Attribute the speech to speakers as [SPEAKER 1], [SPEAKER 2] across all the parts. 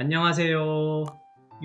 [SPEAKER 1] 안녕하세요.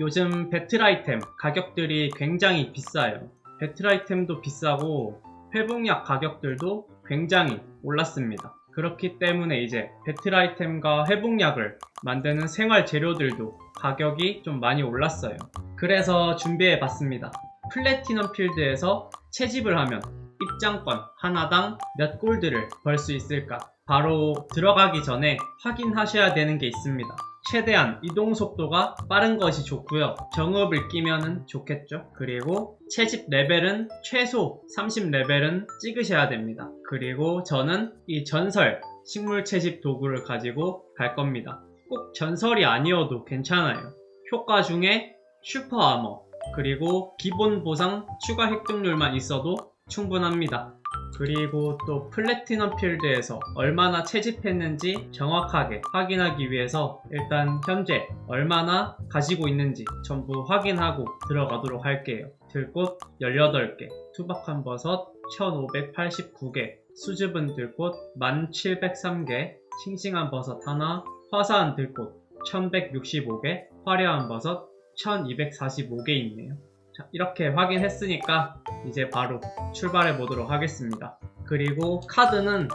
[SPEAKER 1] 요즘 배틀 아이템 가격들이 굉장히 비싸요. 배틀 아이템도 비싸고 회복약 가격들도 굉장히 올랐습니다. 그렇기 때문에 이제 배틀 아이템과 회복약을 만드는 생활 재료들도 가격이 좀 많이 올랐어요. 그래서 준비해 봤습니다. 플래티넘 필드에서 채집을 하면 입장권 하나당 몇 골드를 벌 수 있을까? 바로 들어가기 전에 확인하셔야 되는 게 있습니다. 최대한 이동 속도가 빠른 것이 좋고요. 정읍을 끼면은 좋겠죠. 그리고 채집 레벨은 최소 30레벨은 찍으셔야 됩니다. 그리고 저는 이 전설 식물 채집 도구를 가지고 갈 겁니다. 꼭 전설이 아니어도 괜찮아요. 효과 중에 슈퍼 아머 그리고 기본 보상 추가 획득률만 있어도 충분합니다. 그리고 또 플래티넘 필드에서 얼마나 채집했는지 정확하게 확인하기 위해서 일단 현재 얼마나 가지고 있는지 전부 확인하고 들어가도록 할게요. 들꽃 18개, 투박한 버섯 1589개, 수줍은 들꽃 1703개, 싱싱한 버섯 하나, 화사한 들꽃 1165개, 화려한 버섯 1245개 있네요. 자, 이렇게 확인했으니까 이제 바로 출발해 보도록 하겠습니다. 그리고 카드는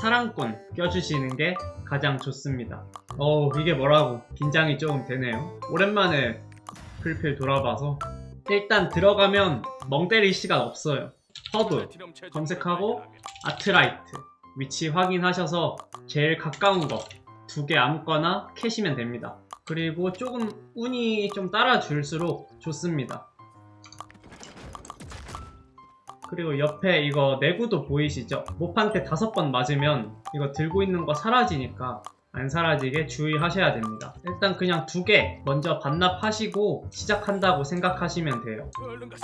[SPEAKER 1] 사랑꾼 껴주시는 게 가장 좋습니다. 어우, 이게 뭐라고 긴장이 조금 되네요. 오랜만에 풀필 돌아봐서 일단 들어가면 멍 때릴 시간 없어요. 허브 검색하고 아트라이트 위치 확인하셔서 제일 가까운 거 두개 아무거나 캐시면 됩니다. 그리고 조금 운이 좀 따라줄수록 좋습니다. 그리고 옆에 이거 내구도 보이시죠? 모판테 다섯 번 맞으면 이거 들고 있는 거 사라지니까 안 사라지게 주의하셔야 됩니다. 일단 그냥 두 개 먼저 반납하시고 시작한다고 생각하시면 돼요.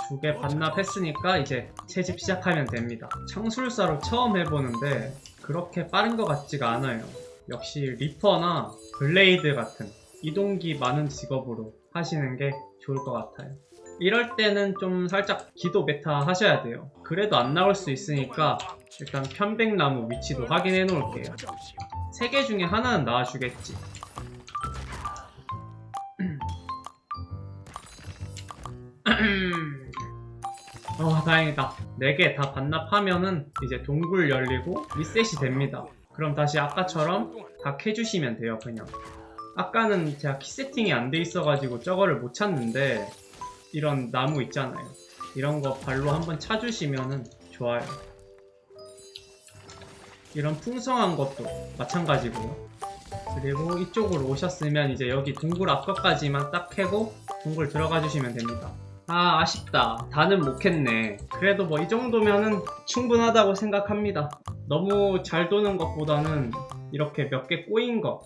[SPEAKER 1] 두 개 반납했으니까 이제 채집 시작하면 됩니다. 창술사로 처음 해보는데 그렇게 빠른 것 같지가 않아요. 역시 리퍼나 블레이드 같은 이동기 많은 직업으로 하시는 게 좋을 것 같아요. 이럴 때는 좀 살짝 기도 메타 하셔야 돼요. 그래도 안 나올 수 있으니까 일단 편백나무 위치도 확인해 놓을게요. 세 개 중에 하나는 나와주겠지. 어, 다행이다. 네개다 반납하면은 이제 동굴 열리고 리셋이 됩니다. 그럼 다시 아까처럼 다 캐주시면 돼요, 그냥. 아까는 제가 키 세팅이 안 돼 있어가지고 저거를 못 찾는데 이런 나무 있잖아요. 이런 거 발로 한번 차주시면은 좋아요. 이런 풍성한 것도 마찬가지고요. 그리고 이쪽으로 오셨으면 이제 여기 동굴 앞까지만 딱 캐고 동굴 들어가 주시면 됩니다. 아, 아쉽다. 다는 못 캤네. 그래도 뭐 이 정도면은 충분하다고 생각합니다. 너무 잘 도는 것보다는 이렇게 몇 개 꼬인 거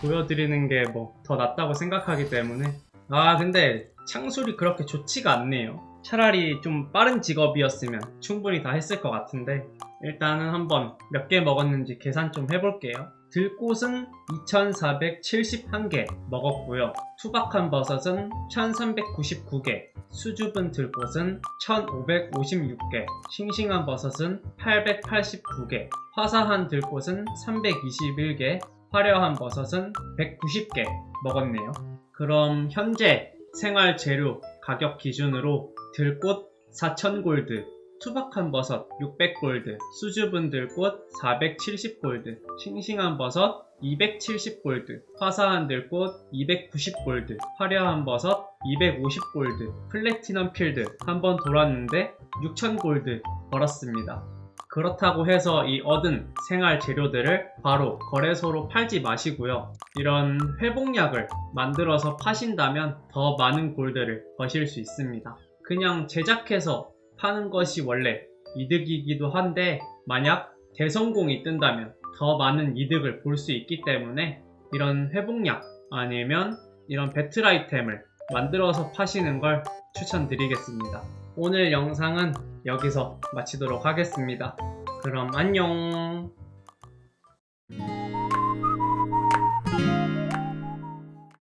[SPEAKER 1] 보여드리는 게 뭐 더 낫다고 생각하기 때문에 아 근데 창술이 그렇게 좋지가 않네요. 차라리 좀 빠른 직업이었으면 충분히 다 했을 것 같은데 일단은 한번 몇 개 먹었는지 계산 좀 해볼게요. 들꽃은 2471개 먹었고요. 투박한 버섯은 1399개 수줍은 들꽃은 1556개 싱싱한 버섯은 889개 화사한 들꽃은 321개 화려한 버섯은 190개 먹었네요. 그럼 현재 생활 재료 가격 기준으로 들꽃 4000골드, 투박한 버섯 600골드, 수줍은 들꽃 470골드, 싱싱한 버섯 270골드, 화사한 들꽃 290골드, 화려한 버섯 250골드, 플래티넘 필드 한 번 돌았는데 6000골드 벌었습니다. 그렇다고 해서 이 얻은 생활 재료들을 바로 거래소로 팔지 마시고요. 이런 회복약을 만들어서 파신다면 더 많은 골드를 버실 수 있습니다. 그냥 제작해서 파는 것이 원래 이득이기도 한데 만약 대성공이 뜬다면 더 많은 이득을 볼 수 있기 때문에 이런 회복약 아니면 이런 배틀 아이템을 만들어서 파시는 걸 추천드리겠습니다. 오늘 영상은 여기서 마치도록 하겠습니다. 그럼 안녕!